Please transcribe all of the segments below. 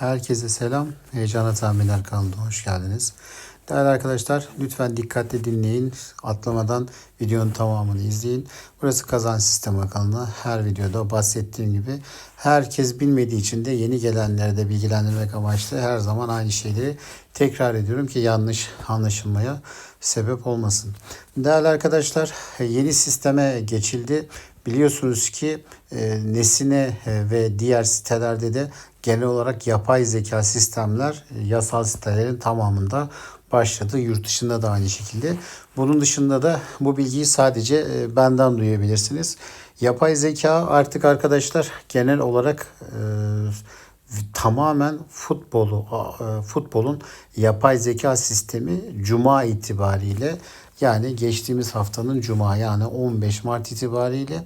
Herkese selam. Heyecana Tahminler kanalına hoş geldiniz. Değerli arkadaşlar lütfen dikkatli dinleyin. Atlamadan videonun tamamını izleyin. Burası kazanç sistemi kanalı. Her videoda bahsettiğim gibi herkes bilmediği için de yeni gelenleri de bilgilendirmek amaçlı her zaman aynı şeyleri tekrar ediyorum ki yanlış anlaşılmaya sebep olmasın. Değerli arkadaşlar yeni sisteme geçildi. Biliyorsunuz ki e, Nesine e, ve diğer sitelerde de genel olarak yapay zeka sistemler e, yasal sitelerin tamamında başladı. Yurt dışında da aynı şekilde. Bunun dışında da bu bilgiyi sadece e, benden duyabilirsiniz. Yapay zeka artık arkadaşlar genel olarak e, tamamen futbolu futbolun yapay zeka sistemi cuma itibariyle yani geçtiğimiz haftanın cuma yani 15 Mart itibariyle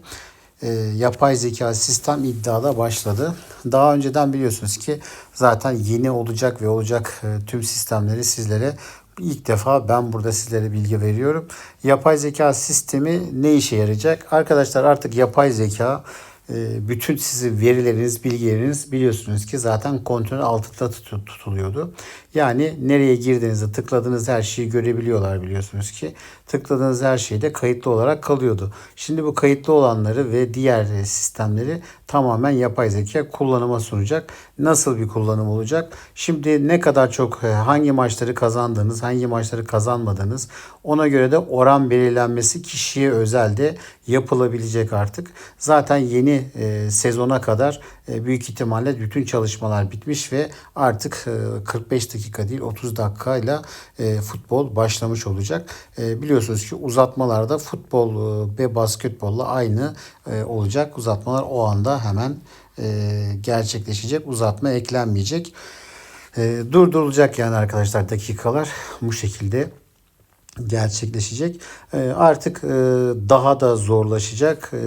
e, yapay zeka sistem iddiada başladı. Daha önceden biliyorsunuz ki zaten yeni olacak ve olacak e, tüm sistemleri sizlere ilk defa ben burada sizlere bilgi veriyorum. Yapay zeka sistemi ne işe yarayacak? Arkadaşlar artık yapay zeka e, bütün sizin verileriniz, bilgileriniz biliyorsunuz ki zaten kontrol altında tutuluyordu. Yani nereye girdiğinizde tıkladığınız her şeyi görebiliyorlar biliyorsunuz ki. Tıkladığınız her şey de kayıtlı olarak kalıyordu. Şimdi bu kayıtlı olanları ve diğer sistemleri tamamen yapay zeka kullanıma sunacak. Nasıl bir kullanım olacak? Şimdi ne kadar çok e, hangi maçları kazandığınız, hangi maçları kazanmadığınız ona göre de oran belirlenmesi kişiye özel de yapılabilecek artık. Zaten yeni e, sezona kadar e, büyük ihtimalle bütün çalışmalar bitmiş ve artık e, 45 dakika değil 30 dakikayla e, futbol başlamış olacak. E, biliyorsunuz ki uzatmalarda futbol e, ve basketbolla aynı e, olacak. Uzatmalar o anda hemen e, gerçekleşecek. Uzatma eklenmeyecek. E, durdurulacak yani arkadaşlar dakikalar bu şekilde gerçekleşecek. E, artık e, daha da zorlaşacak e,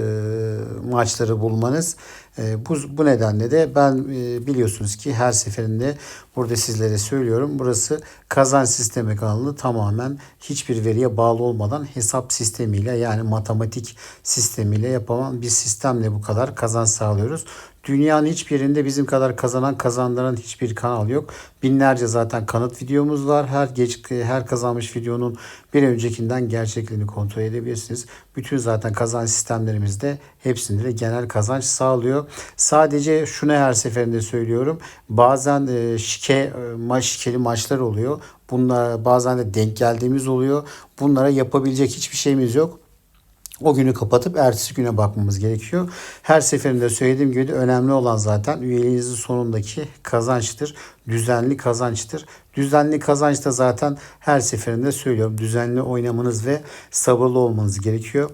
maçları bulmanız. E, bu, bu nedenle de ben e, biliyorsunuz ki her seferinde burada sizlere söylüyorum. Burası kazanç sistemi kanalı tamamen hiçbir veriye bağlı olmadan hesap sistemiyle yani matematik sistemiyle yapılan bir sistemle bu kadar kazanç sağlıyoruz. Dünyanın hiçbir yerinde bizim kadar kazanan kazandıran hiçbir kanal yok. Binlerce zaten kanıt videomuz var. Her geç her kazanmış videonun bir öncekinden gerçekliğini kontrol edebilirsiniz. Bütün zaten kazanç sistemlerimizde hepsinde de genel kazanç sağlıyor. Sadece şunu her seferinde söylüyorum. Bazen e, şike e, maç şikeli maçlar oluyor. Bunlar bazen de denk geldiğimiz oluyor. Bunlara yapabilecek hiçbir şeyimiz yok. O günü kapatıp ertesi güne bakmamız gerekiyor. Her seferinde söylediğim gibi de önemli olan zaten üyeliğinizin sonundaki kazançtır. Düzenli kazançtır. Düzenli kazanç da zaten her seferinde söylüyorum. Düzenli oynamanız ve sabırlı olmanız gerekiyor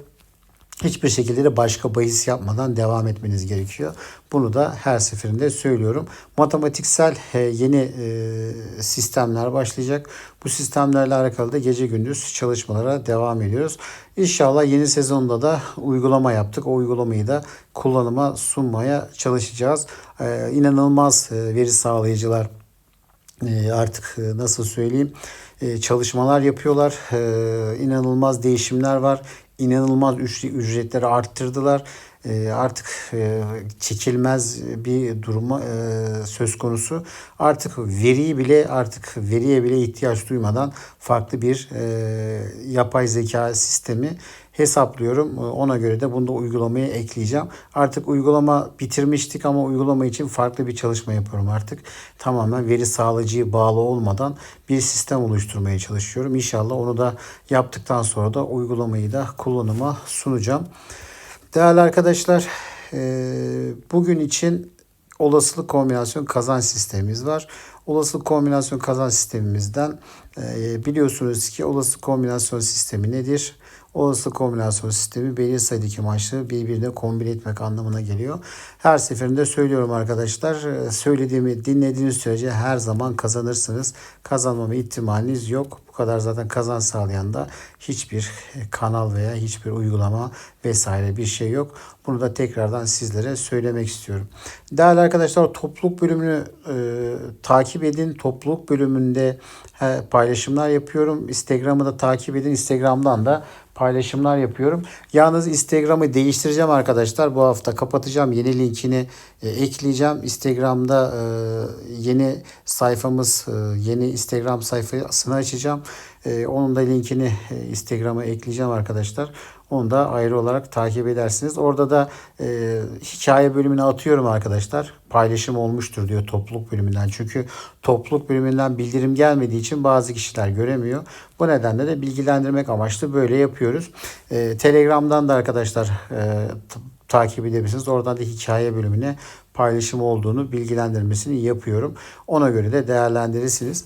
hiçbir şekilde de başka bahis yapmadan devam etmeniz gerekiyor. Bunu da her seferinde söylüyorum. Matematiksel e, yeni e, sistemler başlayacak. Bu sistemlerle alakalı da gece gündüz çalışmalara devam ediyoruz. İnşallah yeni sezonda da uygulama yaptık. O uygulamayı da kullanıma sunmaya çalışacağız. E, inanılmaz veri sağlayıcılar artık nasıl söyleyeyim çalışmalar yapıyorlar. İnanılmaz değişimler var inanılmaz ücretleri arttırdılar. Ee, artık e, çekilmez bir duruma e, söz konusu. Artık veriyi bile artık veriye bile ihtiyaç duymadan farklı bir e, yapay zeka sistemi hesaplıyorum. Ona göre de bunu da uygulamaya ekleyeceğim. Artık uygulama bitirmiştik ama uygulama için farklı bir çalışma yapıyorum artık. Tamamen veri sağlayıcıya bağlı olmadan bir sistem oluşturmaya çalışıyorum. İnşallah onu da yaptıktan sonra da uygulamayı da kullanıma sunacağım. Değerli arkadaşlar bugün için olasılık kombinasyon kazanç sistemimiz var. Olasılık kombinasyon kazanç sistemimizden biliyorsunuz ki olasılık kombinasyon sistemi nedir? Olasılık kombinasyon sistemi belirli sayıdaki maçları birbirine kombin etmek anlamına geliyor. Her seferinde söylüyorum arkadaşlar. Söylediğimi dinlediğiniz sürece her zaman kazanırsınız. Kazanmama ihtimaliniz yok. Bu kadar zaten kazan sağlayan da hiçbir kanal veya hiçbir uygulama vesaire bir şey yok. Bunu da tekrardan sizlere söylemek istiyorum. Değerli arkadaşlar topluluk bölümünü e, takip edin. Topluluk bölümünde he, paylaşımlar yapıyorum. Instagram'ı da takip edin. Instagram'dan da paylaşımlar yapıyorum. Yalnız Instagram'ı değiştireceğim arkadaşlar. Bu hafta kapatacağım. Yeni linkini e, ekleyeceğim. Instagram'da e, yeni sayfamız, e, yeni Instagram sayfasını açacağım. E, onun da linkini e, Instagram'a ekleyeceğim arkadaşlar. Onu da ayrı olarak takip edersiniz. Orada da e, hikaye bölümüne atıyorum arkadaşlar. Paylaşım olmuştur diyor topluluk bölümünden. Çünkü topluluk bölümünden bildirim gelmediği için bazı kişiler göremiyor. Bu nedenle de bilgilendirmek amaçlı böyle yapıyoruz. E, Telegram'dan da arkadaşlar e, takip edebilirsiniz. Oradan da hikaye bölümüne paylaşım olduğunu bilgilendirmesini yapıyorum. Ona göre de değerlendirirsiniz.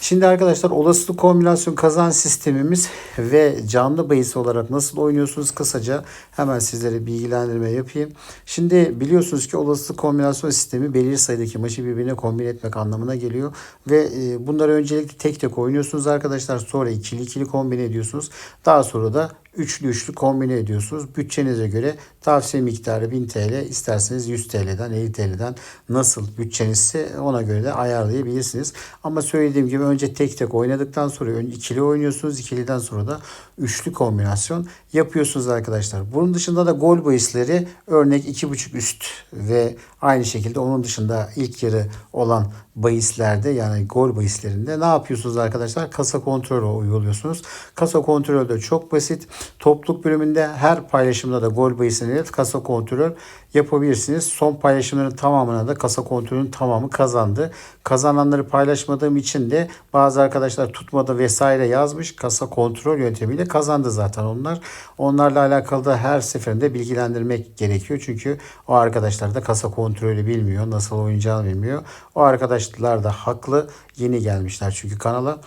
Şimdi arkadaşlar olasılık kombinasyon kazanç sistemimiz ve canlı bahis olarak nasıl oynuyorsunuz kısaca hemen sizlere bilgilendirme yapayım. Şimdi biliyorsunuz ki olasılık kombinasyon sistemi belirli sayıdaki maçı birbirine kombin etmek anlamına geliyor. Ve e, bunları öncelikle tek tek oynuyorsunuz arkadaşlar. Sonra ikili ikili kombin ediyorsunuz. Daha sonra da üçlü üçlü kombine ediyorsunuz. Bütçenize göre tavsiye miktarı 1000 TL isterseniz 100 TL'den 50 TL'den nasıl bütçenizse ona göre de ayarlayabilirsiniz. Ama söylediğim gibi önce tek tek oynadıktan sonra ikili oynuyorsunuz. İkiliden sonra da üçlü kombinasyon yapıyorsunuz arkadaşlar. Bunun dışında da gol bahisleri örnek 2.5 üst ve aynı şekilde onun dışında ilk yarı olan bahislerde yani gol bahislerinde ne yapıyorsunuz arkadaşlar? Kasa kontrolü uyguluyorsunuz. Kasa kontrolü de çok basit. Topluluk bölümünde her paylaşımda da gol bahisine kasa kontrol yapabilirsiniz. Son paylaşımların tamamına da kasa kontrolünün tamamı kazandı. Kazananları paylaşmadığım için de bazı arkadaşlar tutmadı vesaire yazmış. Kasa kontrol yöntemiyle kazandı zaten onlar. Onlarla alakalı da her seferinde bilgilendirmek gerekiyor. Çünkü o arkadaşlar da kasa kontrolü bilmiyor. Nasıl oynayacağını bilmiyor. O arkadaşlar da haklı. Yeni gelmişler çünkü kanala.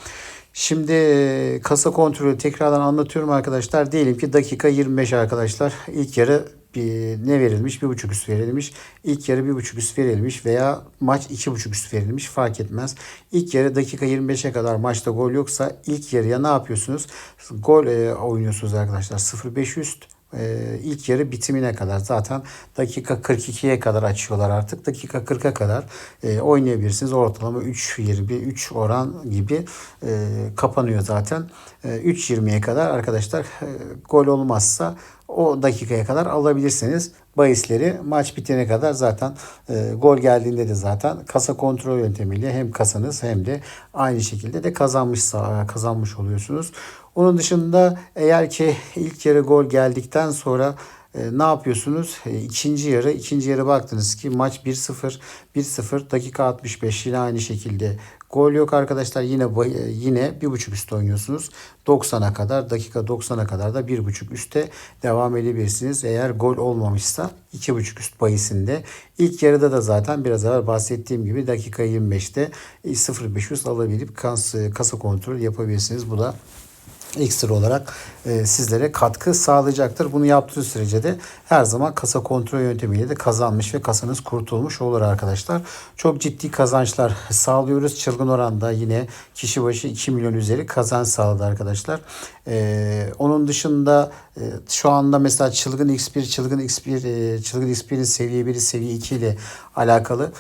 Şimdi e, kasa kontrolü tekrardan anlatıyorum arkadaşlar. Diyelim ki dakika 25 arkadaşlar. İlk yarı bir ne verilmiş? Bir buçuk üst verilmiş. İlk yarı bir buçuk üst verilmiş veya maç iki buçuk üst verilmiş fark etmez. İlk yarı dakika 25'e kadar maçta gol yoksa ilk yarıya ne yapıyorsunuz? Gol e, oynuyorsunuz arkadaşlar. 0-5 üst e, ilk yarı bitimine kadar zaten dakika 42'ye kadar açıyorlar artık. Dakika 40'a kadar e, oynayabilirsiniz. Ortalama 3.20 3 oran gibi e, kapanıyor zaten. E, 3.20'ye kadar arkadaşlar e, gol olmazsa o dakikaya kadar alabilirsiniz. Bahisleri maç bitene kadar zaten e, gol geldiğinde de zaten kasa kontrol yöntemiyle hem kasanız hem de aynı şekilde de kazanmış kazanmış oluyorsunuz. Onun dışında eğer ki ilk yarı gol geldikten sonra e, ne yapıyorsunuz? E, ikinci yarı, ikinci yarı baktınız ki maç 1-0, 1-0 dakika 65 yine aynı şekilde gol yok arkadaşlar. Yine e, yine bir buçuk üst oynuyorsunuz. 90'a kadar dakika 90'a kadar da bir buçuk üste devam edebilirsiniz. Eğer gol olmamışsa iki buçuk üst bayisinde. İlk yarıda da zaten biraz evvel bahsettiğim gibi dakika 25'te 0.5 üst alabilip kasa, kasa kontrol yapabilirsiniz. Bu da ekstra olarak e, sizlere katkı sağlayacaktır. Bunu yaptığı sürece de her zaman kasa kontrol yöntemiyle de kazanmış ve kasanız kurtulmuş olur arkadaşlar. Çok ciddi kazançlar sağlıyoruz. Çılgın oranda yine kişi başı 2 milyon üzeri kazanç sağladı arkadaşlar. E, onun dışında e, şu anda mesela Çılgın X1, Çılgın X1, e, Çılgın X1'in seviye 1'i seviye 2 ile alakalı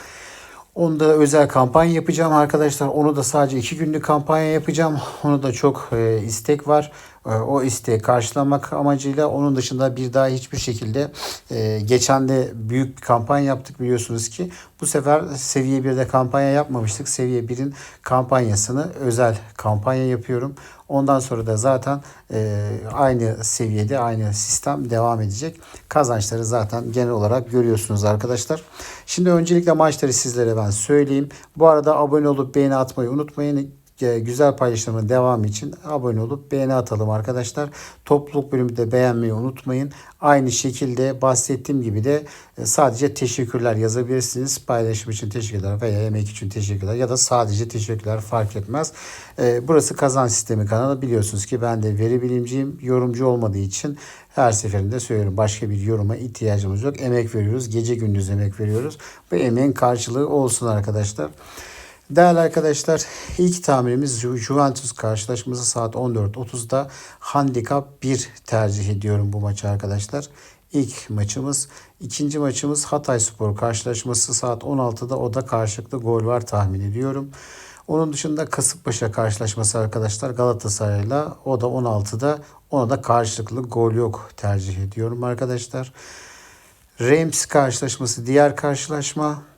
Onda özel kampanya yapacağım arkadaşlar. Onu da sadece iki günlük kampanya yapacağım. Onu da çok e, istek var. E, o isteği karşılamak amacıyla onun dışında bir daha hiçbir şekilde e, geçen de büyük bir kampanya yaptık biliyorsunuz ki. Bu sefer seviye 1'de kampanya yapmamıştık. Seviye 1'in kampanyasını özel kampanya yapıyorum. Ondan sonra da zaten e, aynı seviyede aynı sistem devam edecek. Kazançları zaten genel olarak görüyorsunuz arkadaşlar. Şimdi öncelikle maçları sizlere ben söyleyeyim. Bu arada abone olup beğeni atmayı unutmayın güzel paylaşımın devamı için abone olup beğeni atalım arkadaşlar. Topluluk bölümü de beğenmeyi unutmayın. Aynı şekilde bahsettiğim gibi de e, sadece teşekkürler yazabilirsiniz. Paylaşım için teşekkürler veya yemek için teşekkürler ya da sadece teşekkürler fark etmez. E, burası kazan sistemi kanalı. Biliyorsunuz ki ben de veri bilimciyim. Yorumcu olmadığı için her seferinde söylüyorum. Başka bir yoruma ihtiyacımız yok. Emek veriyoruz. Gece gündüz emek veriyoruz. Bu emeğin karşılığı olsun arkadaşlar. Değerli arkadaşlar ilk tahminimiz Juventus karşılaşması saat 14.30'da handikap 1 tercih ediyorum bu maçı arkadaşlar. İlk maçımız. ikinci maçımız Hatay Spor karşılaşması saat 16'da o da karşılıklı gol var tahmin ediyorum. Onun dışında Kasımpaşa karşılaşması arkadaşlar Galatasaray'la o da 16'da ona da karşılıklı gol yok tercih ediyorum arkadaşlar. Reims karşılaşması diğer karşılaşma.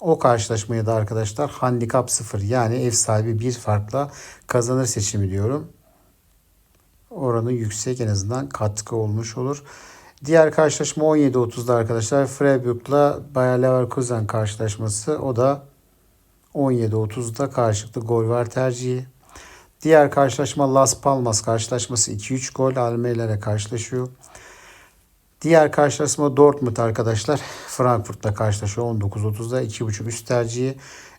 O karşılaşmaya da arkadaşlar handikap 0 yani ev sahibi bir farkla kazanır seçimi diyorum. Oranı yüksek en azından katkı olmuş olur. Diğer karşılaşma 17.30'da arkadaşlar Freiburg'la Bayer Leverkusen karşılaşması. O da 17.30'da karşılıklı gol var tercihi. Diğer karşılaşma Las Palmas karşılaşması 2-3 gol Almeyler'e karşılaşıyor. Diğer karşılaşma Dortmund arkadaşlar. Frankfurt'la karşılaşıyor 19.30'da 2.5 üst tercihi.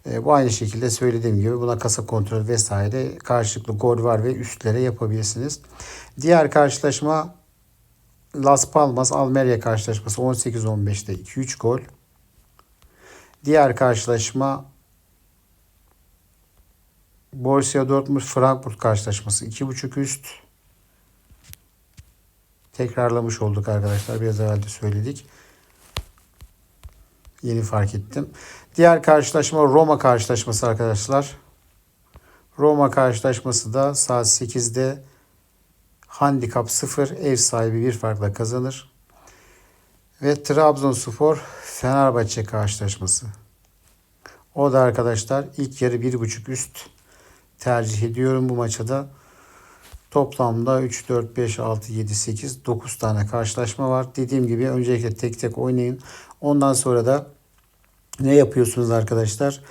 E, bu aynı şekilde söylediğim gibi buna kasa kontrol vesaire karşılıklı gol var ve üstlere yapabilirsiniz. Diğer karşılaşma Las Palmas Almeria karşılaşması 18-15'te 2-3 gol. Diğer karşılaşma Borussia Dortmund Frankfurt karşılaşması 2.5 üst. Tekrarlamış olduk arkadaşlar. Biraz evvel de söyledik. Yeni fark ettim. Diğer karşılaşma Roma karşılaşması arkadaşlar. Roma karşılaşması da saat 8'de handikap 0 ev sahibi bir farkla kazanır. Ve Trabzonspor Fenerbahçe karşılaşması. O da arkadaşlar ilk yarı 1.5 üst tercih ediyorum bu maça da. Toplamda 3, 4, 5, 6, 7, 8, 9 tane karşılaşma var. Dediğim gibi öncelikle tek tek oynayın. Ondan sonra da ne yapıyorsunuz arkadaşlar?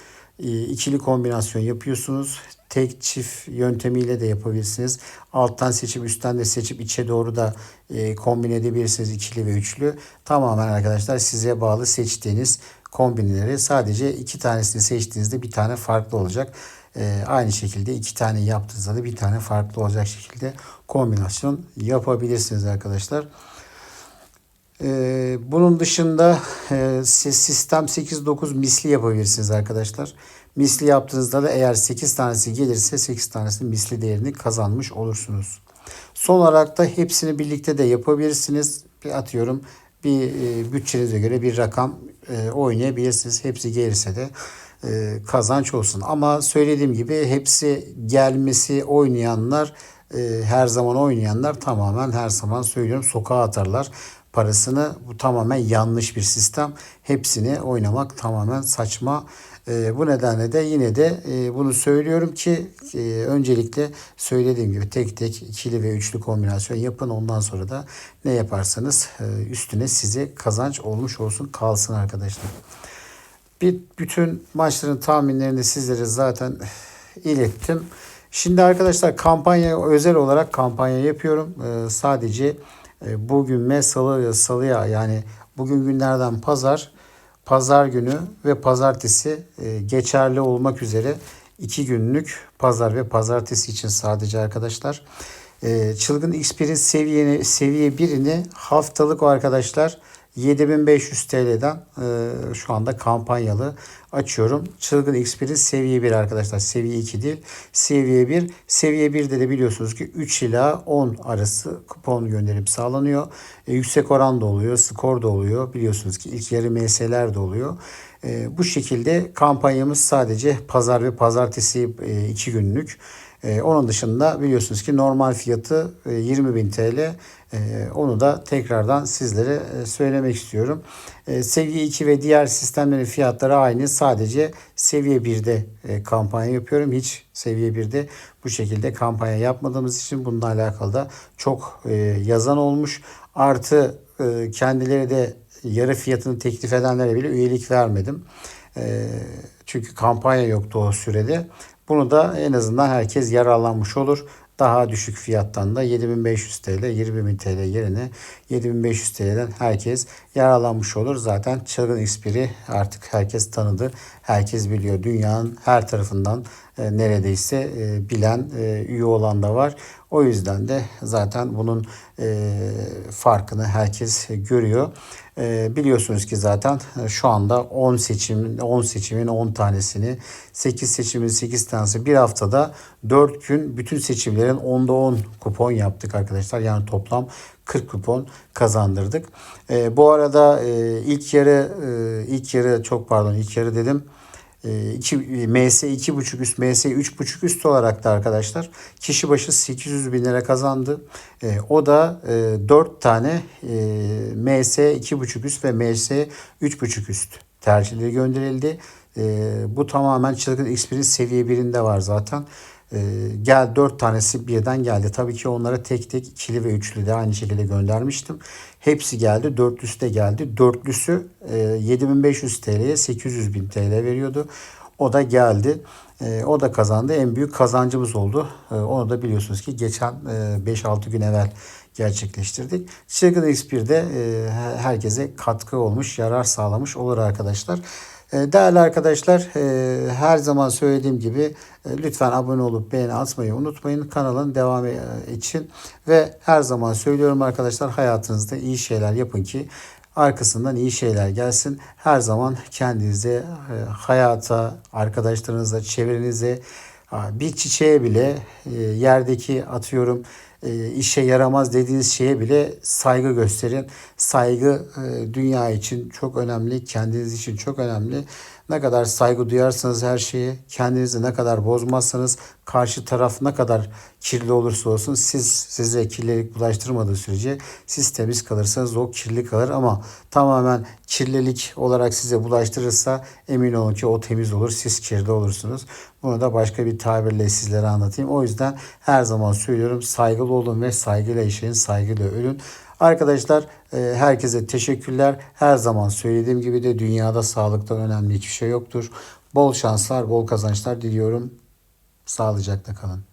Ee, ikili kombinasyon yapıyorsunuz. Tek çift yöntemiyle de yapabilirsiniz. Alttan seçip üstten de seçip içe doğru da e, kombin edebilirsiniz ikili ve üçlü. Tamamen arkadaşlar size bağlı seçtiğiniz kombinleri sadece iki tanesini seçtiğinizde bir tane farklı olacak. E, aynı şekilde iki tane yaptığınızda da bir tane farklı olacak şekilde kombinasyon yapabilirsiniz arkadaşlar. Ee, bunun dışında e, sistem 8-9 misli yapabilirsiniz arkadaşlar. Misli yaptığınızda da eğer 8 tanesi gelirse 8 tanesi misli değerini kazanmış olursunuz. Son olarak da hepsini birlikte de yapabilirsiniz. Bir atıyorum bir e, bütçenize göre bir rakam e, oynayabilirsiniz. Hepsi gelirse de e, kazanç olsun. Ama söylediğim gibi hepsi gelmesi oynayanlar e, her zaman oynayanlar tamamen her zaman söylüyorum sokağa atarlar parasını. Bu tamamen yanlış bir sistem. Hepsini oynamak tamamen saçma. E, bu nedenle de yine de e, bunu söylüyorum ki e, öncelikle söylediğim gibi tek tek ikili ve üçlü kombinasyon yapın. Ondan sonra da ne yaparsanız e, üstüne size kazanç olmuş olsun kalsın arkadaşlar. Bütün maçların tahminlerini sizlere zaten ilettim. Şimdi arkadaşlar kampanya özel olarak kampanya yapıyorum. Ee, sadece e, bugün ve salı salıya yani bugün günlerden pazar, pazar günü ve pazartesi e, geçerli olmak üzere iki günlük pazar ve pazartesi için sadece arkadaşlar. E, Çılgın Xper'in seviye, seviye 1'ini haftalık o arkadaşlar 7500 TL'den e, şu anda kampanyalı açıyorum. Çılgın X1'in seviye 1 arkadaşlar. Seviye 2 değil. Seviye 1. Seviye 1'de de biliyorsunuz ki 3 ila 10 arası kupon gönderim sağlanıyor. E, yüksek oran da oluyor. Skor da oluyor. Biliyorsunuz ki ilk yarı MS'ler de oluyor. E, bu şekilde kampanyamız sadece pazar ve pazartesi 2 e, günlük. E, onun dışında biliyorsunuz ki normal fiyatı e, 20.000 TL. E, onu da tekrardan sizlere e, söylemek istiyorum. E, seviye 2 ve diğer sistemlerin fiyatları aynı. Sadece seviye 1'de e, kampanya yapıyorum. Hiç seviye 1'de bu şekilde kampanya yapmadığımız için bununla alakalı da çok e, yazan olmuş. Artı e, kendileri de yarı fiyatını teklif edenlere bile üyelik vermedim. E, çünkü kampanya yoktu o sürede. Bunu da en azından herkes yararlanmış olur. Daha düşük fiyattan da 7500 TL, 20.000 TL yerine 7500 TL'den herkes yararlanmış olur. Zaten Çılgın Xpiri artık herkes tanıdı. Herkes biliyor. Dünyanın her tarafından neredeyse e, bilen e, üye olan da var. O yüzden de zaten bunun e, farkını herkes görüyor. E, biliyorsunuz ki zaten e, şu anda 10 seçimin 10 seçimin 10 tanesini 8 seçimin 8 tanesi bir haftada 4 gün bütün seçimlerin 10'da 10 kupon yaptık arkadaşlar. Yani toplam 40 kupon kazandırdık. E, bu arada e, ilk yarı e, ilk yarı çok pardon ilk yarı dedim. E, iki, MS 2.5 üst, MS 3.5 üst olarak da arkadaşlar kişi başı 800 bin lira kazandı. E, o da e, 4 tane e, MS 2.5 üst ve MS 3.5 üst tercihleri gönderildi. E, bu tamamen Çılgın X'in seviye 1'inde var zaten. E, gel 4 tanesi birden geldi. Tabii ki onlara tek tek ikili ve üçlü de aynı şekilde göndermiştim. Hepsi geldi. Dörtlüsü de geldi. Dörtlüsü e, 7500 TL'ye 800 bin TL veriyordu. O da geldi. E, o da kazandı. En büyük kazancımız oldu. E, onu da biliyorsunuz ki geçen e, 5-6 gün evvel gerçekleştirdik. Çılgın X1'de e, herkese katkı olmuş, yarar sağlamış olur arkadaşlar. E, Değerli arkadaşlar e, her zaman söylediğim gibi e, lütfen abone olup beğeni atmayı unutmayın kanalın devamı için ve her zaman söylüyorum arkadaşlar hayatınızda iyi şeyler yapın ki arkasından iyi şeyler gelsin. Her zaman kendinize, hayata, arkadaşlarınıza, çevrenize bir çiçeğe bile yerdeki atıyorum e, işe yaramaz dediğiniz şeye bile saygı gösterin. Saygı e, dünya için çok önemli, kendiniz için çok önemli. Ne kadar saygı duyarsanız her şeye, kendinizi ne kadar bozmazsanız, karşı taraf ne kadar kirli olursa olsun siz size kirlilik bulaştırmadığı sürece siz temiz kalırsanız o kirli kalır ama tamamen kirlilik olarak size bulaştırırsa emin olun ki o temiz olur, siz kirli olursunuz. Bunu da başka bir tabirle sizlere anlatayım. O yüzden her zaman söylüyorum saygılı olun ve saygıyla yaşayın, saygıyla ölün. Arkadaşlar herkese teşekkürler. Her zaman söylediğim gibi de dünyada sağlıktan önemli hiçbir şey yoktur. Bol şanslar, bol kazançlar diliyorum. Sağlıcakla kalın.